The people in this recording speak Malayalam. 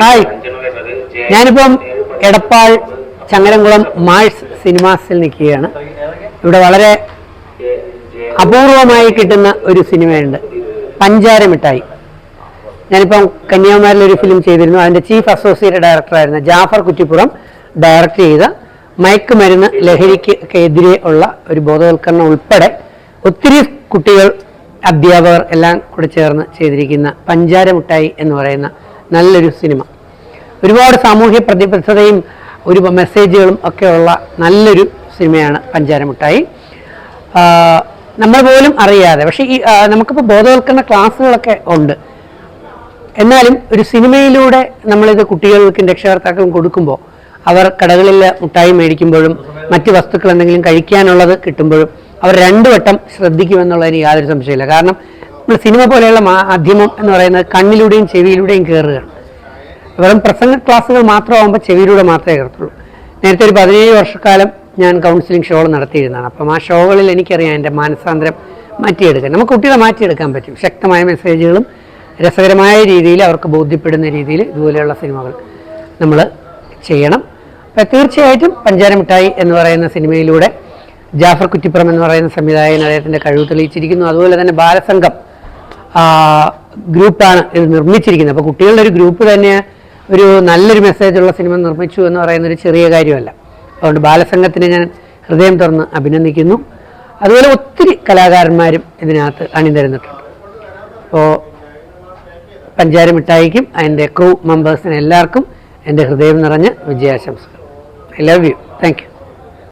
ഹായ്. ഞാനിപ്പം എടപ്പാൾ ചങ്ങരംകുളം മാൾസ് സിനിമാസിൽ നിൽക്കുകയാണ്. ഇവിടെ വളരെ അപൂർവമായി കിട്ടുന്ന ഒരു സിനിമയുണ്ട്. പഞ്ചാര മിഠായി ഞാനിപ്പം കന്യാകുമാരിൽ ഒരു ഫിലിം ചെയ്തിരുന്നു. അതിന്റെ ചീഫ് അസോസിയേറ്റ് ഡയറക്ടറായിരുന്ന ജാഫർ കുറ്റിപ്പുറം ഡയറക്റ്റ് ചെയ്ത മയക്കുമരുന്ന് ലഹരിക്ക് എതിരെ ഉള്ള ഒരു ബോധവൽക്കരണം ഉൾപ്പെടെ ഒത്തിരി കുട്ടികൾ അധ്യാപകർ എല്ലാം കൂടെ ചേർന്ന് ചെയ്തിരിക്കുന്ന പഞ്ചാര മിഠായി എന്ന് പറയുന്ന നല്ലൊരു സിനിമ. ഒരുപാട് സാമൂഹ്യ പ്രതിബദ്ധതയും ഒരു മെസ്സേജുകളും ഒക്കെയുള്ള നല്ലൊരു സിനിമയാണ് പഞ്ചാര മിഠായി നമ്മൾ പോലും അറിയാതെ പക്ഷേ ഈ നമുക്കിപ്പോൾ ബോധവൽക്കരണ ക്ലാസ്സുകളൊക്കെ ഉണ്ട്. എന്നാലും ഒരു സിനിമയിലൂടെ നമ്മളിത് കുട്ടികൾക്കും രക്ഷകർത്താക്കൾക്കും കൊടുക്കുമ്പോൾ അവർ കടകളിൽ മുട്ടായി മേടിക്കുമ്പോഴും മറ്റ് വസ്തുക്കൾ എന്തെങ്കിലും കഴിക്കാനുള്ളത് കിട്ടുമ്പോഴും അവർ രണ്ടു വട്ടം ശ്രദ്ധിക്കുമെന്നുള്ളതിന് യാതൊരു സംശയമില്ല കാരണം നമ്മൾ സിനിമ പോലെയുള്ള മാധ്യമം എന്ന് പറയുന്നത് കണ്ണിലൂടെയും ചെവിയിലൂടെയും കയറുകയാണ് വെറും പ്രസംഗ ക്ലാസ്സുകൾ മാത്രമാകുമ്പോൾ ചെവിയിലൂടെ മാത്രമേ കയറത്തുള്ളൂ നേരത്തെ ഒരു പതിനേഴ് വർഷക്കാലം ഞാൻ കൗൺസിലിംഗ് ഷോകൾ നടത്തിയിരുന്നതാണ്. അപ്പം ആ ഷോകളിൽ എനിക്കറിയാം എന്റെ മാനസാന്തരം മാറ്റിയെടുക്കാൻ. നമുക്ക് കുട്ടികളെ മാറ്റിയെടുക്കാൻ പറ്റും. ശക്തമായ മെസ്സേജുകളും രസകരമായ രീതിയിൽ അവർക്ക് ബോധ്യപ്പെടുന്ന രീതിയിൽ ഇതുപോലെയുള്ള സിനിമകൾ നമ്മൾ ചെയ്യണം. അപ്പം തീർച്ചയായിട്ടും പഞ്ചാര മിഠായി എന്ന് പറയുന്ന സിനിമയിലൂടെ ജാഫർ കുറ്റിപ്പുറം എന്ന് പറയുന്ന സംവിധായകൻ അദ്ദേഹത്തിന്റെ കഴിവ് തെളിയിച്ചിരിക്കുന്നു. അതുപോലെ തന്നെ ബാലസംഘം ഗ്രൂപ്പാണ് ഇത് നിർമ്മിച്ചിരിക്കുന്നത്. അപ്പോൾ കുട്ടികളുടെ ഒരു ഗ്രൂപ്പ് തന്നെ ഒരു നല്ലൊരു മെസ്സേജ് ഉള്ള സിനിമ നിർമ്മിച്ചു എന്ന് പറയുന്ന ഒരു ചെറിയ കാര്യമല്ല. അതുകൊണ്ട് ബാലസംഘത്തിന് ഞാൻ ഹൃദയം തുറന്ന് അഭിനന്ദിക്കുന്നു. അതുപോലെ ഒത്തിരി കലാകാരന്മാരും ഇതിനകത്ത് അണിനിരന്നിട്ടുണ്ട്. അപ്പോൾ പഞ്ചാര മിഠായിക്കും അതിന്റെ ക്രൂ മെമ്പേഴ്സിന് എല്ലാവർക്കും എന്റെ ഹൃദയം നിറഞ്ഞ വിജയാശംസകൾ. I love you thank you